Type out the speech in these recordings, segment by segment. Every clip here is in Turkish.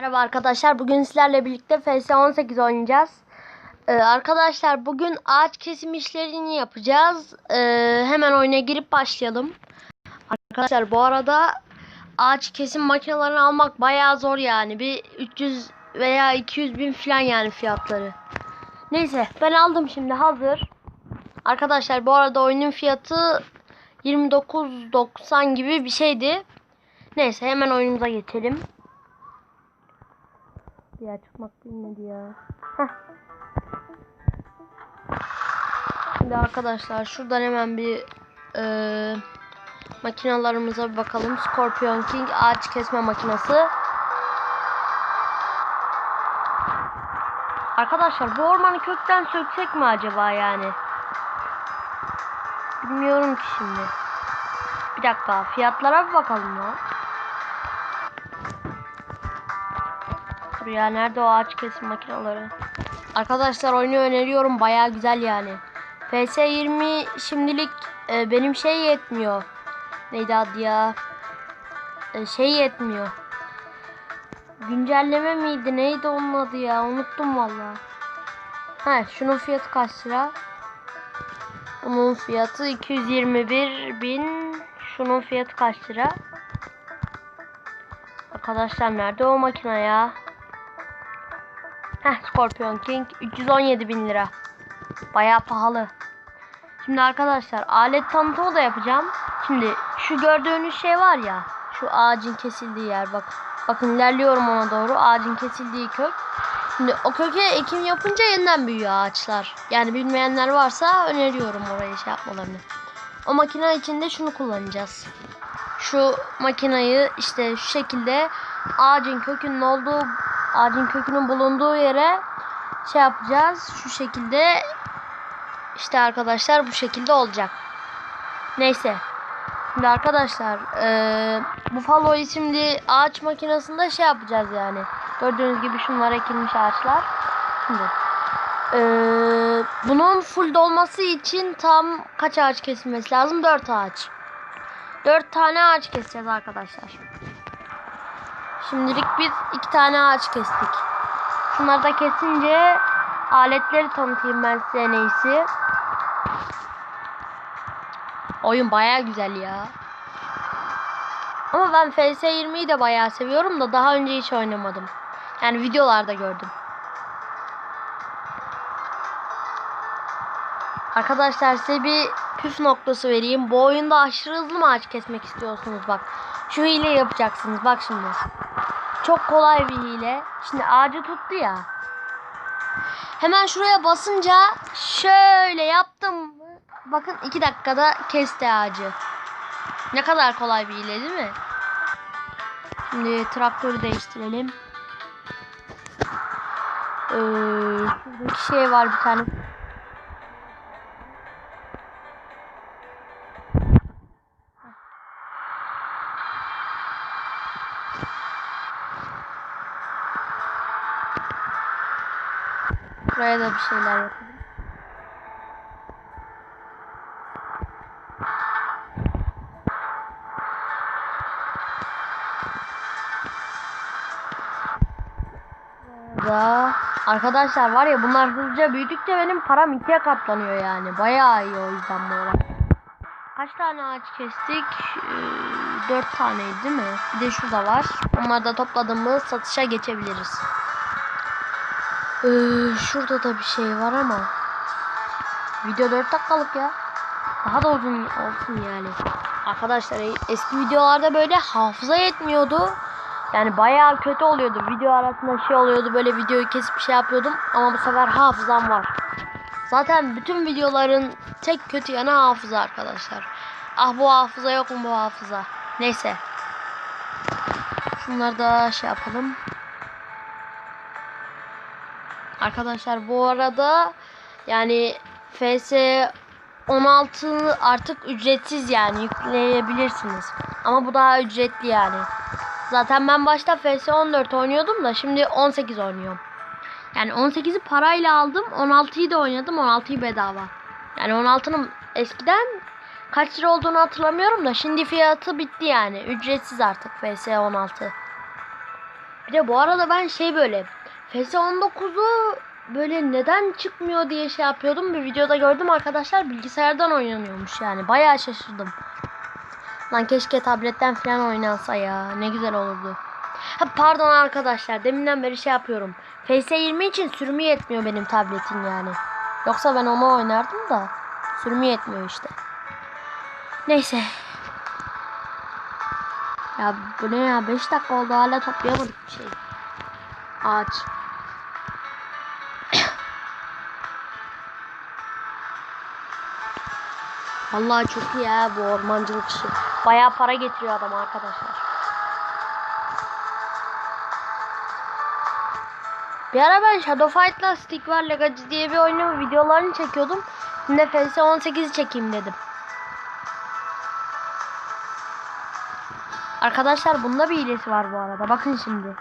Merhaba arkadaşlar. Bugün sizlerle birlikte FS18 oynayacağız. Ee, arkadaşlar bugün ağaç kesim işlerini yapacağız. Ee, hemen oyuna girip başlayalım. Arkadaşlar bu arada ağaç kesim makinelerini almak bayağı zor yani. Bir 300 veya 200 bin falan yani fiyatları. Neyse ben aldım şimdi hazır. Arkadaşlar bu arada oyunun fiyatı 29.90 gibi bir şeydi. Neyse hemen oyunumuza geçelim. Ya çıkmak bilmedi ya. Şimdi arkadaşlar şuradan hemen bir e, makinalarımıza bir bakalım. Scorpion King ağaç kesme makinesi. Arkadaşlar bu ormanı kökten söksek mi acaba yani? Bilmiyorum ki şimdi. Bir dakika fiyatlara bir bakalım ya. Dur ya nerede o ağaç kesim makineleri? Arkadaşlar oyunu öneriyorum baya güzel yani. PS20 şimdilik e, benim şey yetmiyor. Neydi adı ya? E, şey yetmiyor. Güncelleme miydi? Neydi onun adı ya? Unuttum valla. Ha şunun fiyatı kaç lira? Bunun fiyatı 221 bin. Şunun fiyatı kaç lira? Arkadaşlar nerede o makine ya? Heh Scorpion King 317 bin lira. Baya pahalı. Şimdi arkadaşlar alet tanıtımı da yapacağım. Şimdi şu gördüğünüz şey var ya. Şu ağacın kesildiği yer bak. Bakın ilerliyorum ona doğru. Ağacın kesildiği kök. Şimdi o köke ekim yapınca yeniden büyüyor ağaçlar. Yani bilmeyenler varsa öneriyorum orayı şey yapmalarını. O makine içinde şunu kullanacağız. Şu makinayı işte şu şekilde ağacın kökünün olduğu ağacın kökünün bulunduğu yere şey yapacağız. Şu şekilde işte arkadaşlar bu şekilde olacak. Neyse. Şimdi arkadaşlar eee Buffalo isimli ağaç makinesinde şey yapacağız yani. Gördüğünüz gibi şunlar ekilmiş ağaçlar. Şimdi eee, bunun full dolması için tam kaç ağaç kesilmesi lazım? 4 ağaç. 4 tane ağaç keseceğiz arkadaşlar. Şimdilik biz iki tane ağaç kestik. Şunları da kesince aletleri tanıtayım ben size en iyisi. Oyun baya güzel ya. Ama ben FS20'yi de bayağı seviyorum da daha önce hiç oynamadım. Yani videolarda gördüm. Arkadaşlar size bir püf noktası vereyim. Bu oyunda aşırı hızlı mı ağaç kesmek istiyorsunuz bak. Şu hile yapacaksınız bak şimdi. Çok kolay bir hile. Şimdi ağacı tuttu ya. Hemen şuraya basınca şöyle yaptım. Bakın iki dakikada kesti ağacı. Ne kadar kolay bir hile değil mi? Şimdi traktörü değiştirelim. Ee, şuradaki şey var bir tane. Buraya da bir şeyler yapalım. Da arkadaşlar var ya bunlar hızlıca büyüdükçe benim param ikiye katlanıyor yani. Bayağı iyi o yüzden bu olay. Kaç tane ağaç kestik? Ee, 4 taneydi değil mi? Bir de şurada var. Onları da topladığımız satışa geçebiliriz. Ee, şurada da bir şey var ama video 4 dakikalık ya. Daha da uzun olsun yani. Arkadaşlar eski videolarda böyle hafıza yetmiyordu. Yani bayağı kötü oluyordu. Video arasında şey oluyordu. Böyle videoyu kesip bir şey yapıyordum. Ama bu sefer hafızam var. Zaten bütün videoların tek kötü yanı hafıza arkadaşlar. Ah bu hafıza yok mu bu hafıza. Neyse. Şunları da şey yapalım. Arkadaşlar bu arada yani FS 16 artık ücretsiz yani yükleyebilirsiniz. Ama bu daha ücretli yani. Zaten ben başta FS 14 oynuyordum da şimdi 18 oynuyorum. Yani 18'i parayla aldım. 16'yı da oynadım. 16'yı bedava. Yani 16'nın eskiden kaç lira olduğunu hatırlamıyorum da şimdi fiyatı bitti yani. Ücretsiz artık FS 16. Bir de bu arada ben şey böyle FS19'u böyle neden çıkmıyor diye şey yapıyordum. Bir videoda gördüm arkadaşlar bilgisayardan oynanıyormuş yani. Bayağı şaşırdım. Lan keşke tabletten falan oynansa ya. Ne güzel olurdu. Ha, pardon arkadaşlar deminden beri şey yapıyorum. FS20 için sürümü yetmiyor benim tabletin yani. Yoksa ben onu oynardım da sürümü yetmiyor işte. Neyse. Ya bu ne ya 5 dakika oldu hala toplayamadık bir şey. Ağaç. Vallahi çok iyi ya bu ormancılık işi. Bayağı para getiriyor adam arkadaşlar. Bir ara ben Shadow Fight'la Stick War Legacy diye bir oyunun videolarını çekiyordum. Şimdi FS 18'i çekeyim dedim. Arkadaşlar bunda bir hilesi var bu arada. Bakın şimdi.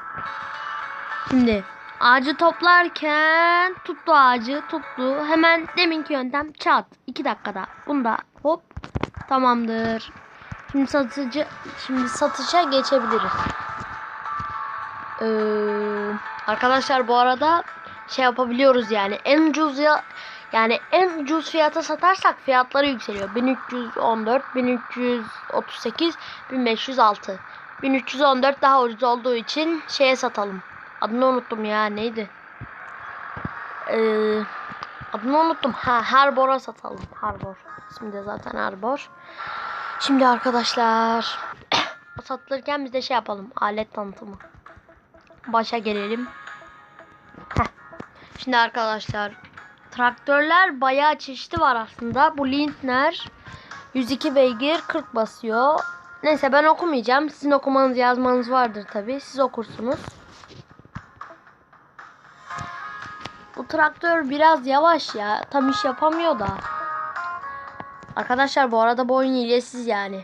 Şimdi ağacı toplarken tuttu ağacı tuttu. Hemen deminki yöntem çat. 2 dakikada. Bunda tamamdır. Şimdi satıcı şimdi satışa geçebiliriz. Ee, arkadaşlar bu arada şey yapabiliyoruz yani en ucuz ya yani en ucuz fiyata satarsak fiyatları yükseliyor. 1314, 1338, 1506. 1314 daha ucuz olduğu için şeye satalım. Adını unuttum ya neydi? Ee, adını unuttum. Ha Harbor'a satalım. Harbor. İsmi de zaten Harbor. Şimdi arkadaşlar o satılırken biz de şey yapalım. Alet tanıtımı. Başa gelelim. Heh. Şimdi arkadaşlar traktörler bayağı çeşitli var aslında. Bu Lindner 102 beygir 40 basıyor. Neyse ben okumayacağım. Sizin okumanız yazmanız vardır tabi. Siz okursunuz. Traktör biraz yavaş ya. Tam iş yapamıyor da. Arkadaşlar bu arada bu oyun hilesiz yani.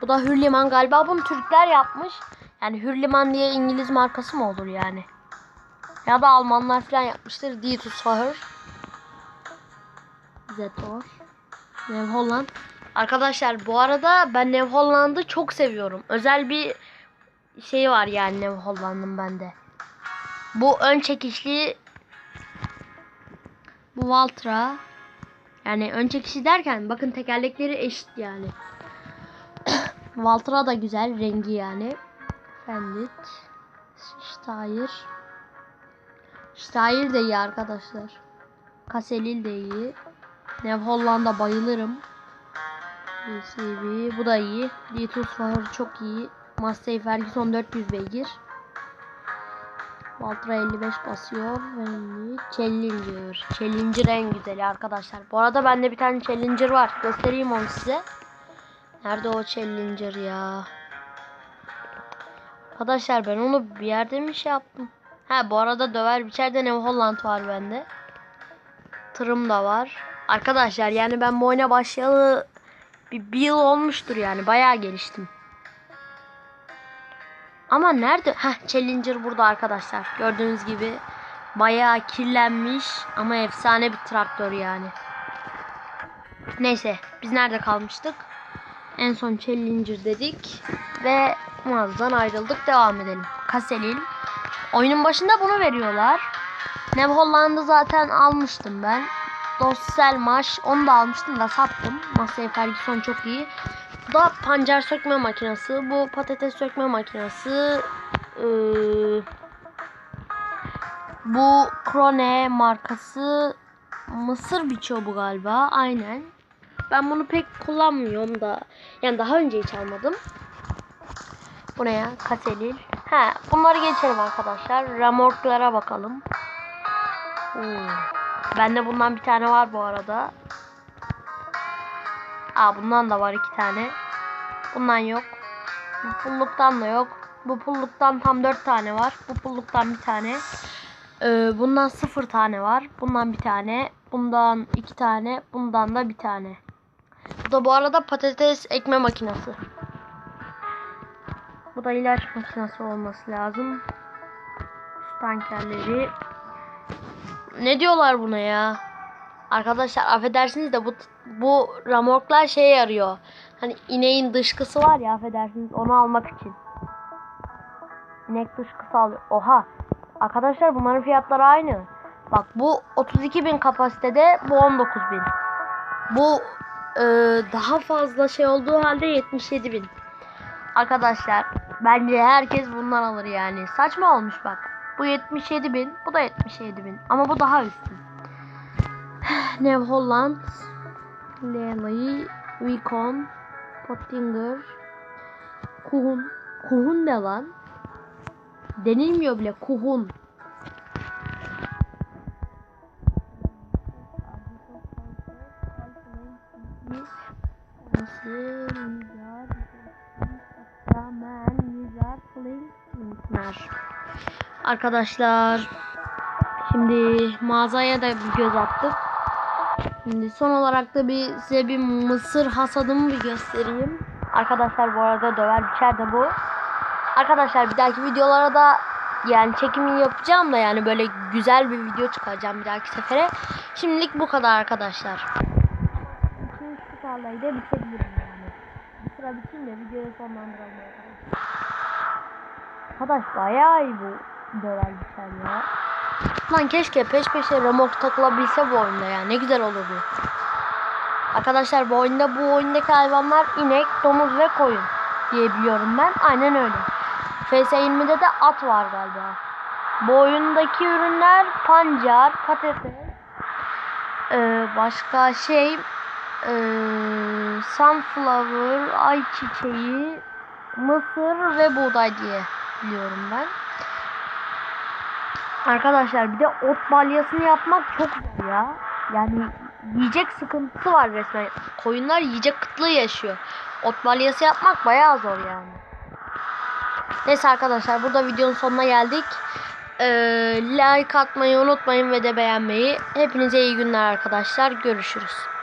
Bu da Hürliman galiba bunu Türkler yapmış. Yani Hürliman diye İngiliz markası mı olur yani? Ya da Almanlar falan yapmıştır. Dietus Fahr. Zetor. Nev Holland. Arkadaşlar bu arada ben Nev Holland'ı çok seviyorum. Özel bir şey var yani Nev Holland'ın bende. Bu ön çekişli bu Valtra yani ön çekişi derken bakın tekerlekleri eşit yani. Valtra da güzel rengi yani. Fendit. Steyr. Steyr de iyi arkadaşlar. Kaselil de iyi. Nev Hollanda bayılırım. DCB bu da iyi. Litus Fahır çok iyi. Massey Ferguson 400 beygir. Valtra 55 basıyor. Ve Challenger. Challenger en güzeli arkadaşlar. Bu arada bende bir tane Challenger var. Göstereyim onu size. Nerede o Challenger ya? Arkadaşlar ben onu bir yerde mi şey yaptım? Ha bu arada döver biçerde ne Holland var bende. Tırım da var. Arkadaşlar yani ben bu oyuna başlayalı bir, bir yıl olmuştur yani. Bayağı geliştim. Ama nerede? Heh Challenger burada arkadaşlar. Gördüğünüz gibi bayağı kirlenmiş ama efsane bir traktör yani. Neyse biz nerede kalmıştık? En son Challenger dedik ve mağazadan ayrıldık. Devam edelim. Kaselil. Oyunun başında bunu veriyorlar. Nev Holland'ı zaten almıştım ben. Dossel Maş onu da almıştım da sattım. Massey Ferguson çok iyi. Bu da pancar sökme makinesi. Bu patates sökme makinesi. Ee, bu Krone markası mısır biçiyor bu galiba. Aynen. Ben bunu pek kullanmıyorum da. Yani daha önce hiç almadım. Bu ne ya? Kaselil. He, bunları geçelim arkadaşlar. Ramorklara bakalım. Hmm. Bende bundan bir tane var bu arada. Aa bundan da var iki tane. Bundan yok. Bu pulluktan da yok. Bu pulluktan tam dört tane var. Bu pulluktan bir tane. Ee, bundan sıfır tane var. Bundan bir tane. Bundan iki tane. Bundan da bir tane. Bu da bu arada patates ekme makinesi. Bu da ilaç makinesi olması lazım. Su tankerleri. Ne diyorlar buna ya? Arkadaşlar affedersiniz de bu bu ramorklar şeye yarıyor. Hani ineğin dışkısı var ya affedersiniz onu almak için. İnek dışkısı alıyor. Oha. Arkadaşlar bunların fiyatları aynı. Bak bu 32.000 kapasitede bu 19.000. Bu e, daha fazla şey olduğu halde 77.000. Arkadaşlar bence herkes bundan alır yani. Saçma olmuş bak. Bu 77.000, bu da 77.000 ama bu daha üstün. New Holland, Lely, Vicon, Pottinger, Kuhun. Kuhun ne lan? Denilmiyor bile Kuhun. Arkadaşlar şimdi mağazaya da bir göz attık. Şimdi son olarak da bir size bir mısır hasadımı bir göstereyim. Arkadaşlar bu arada döver biçer de bu. Arkadaşlar bir dahaki videolara da yani çekimini yapacağım da yani böyle güzel bir video çıkaracağım bir dahaki sefere. Şimdilik bu kadar arkadaşlar. Şimdi şu tarlayı da bitebilirim yani. Bir sıra bitince videoyu sonlandıralım arkadaşlar. Arkadaş bayağı iyi bu döver biçer ya. Lan keşke peş peşe remork takılabilse bu oyunda ya. Ne güzel olurdu. Arkadaşlar bu oyunda bu oyundaki hayvanlar inek, domuz ve koyun diye biliyorum ben. Aynen öyle. FS20'de de at var galiba. Bu oyundaki ürünler pancar, patates, ee, başka şey ee, sunflower, ayçiçeği, mısır ve buğday diye biliyorum ben. Arkadaşlar bir de ot balyasını yapmak çok zor ya. Yani yiyecek sıkıntısı var resmen. Koyunlar yiyecek kıtlığı yaşıyor. Ot balyası yapmak bayağı zor yani. Neyse arkadaşlar burada videonun sonuna geldik. Ee, like atmayı unutmayın ve de beğenmeyi. Hepinize iyi günler arkadaşlar. Görüşürüz.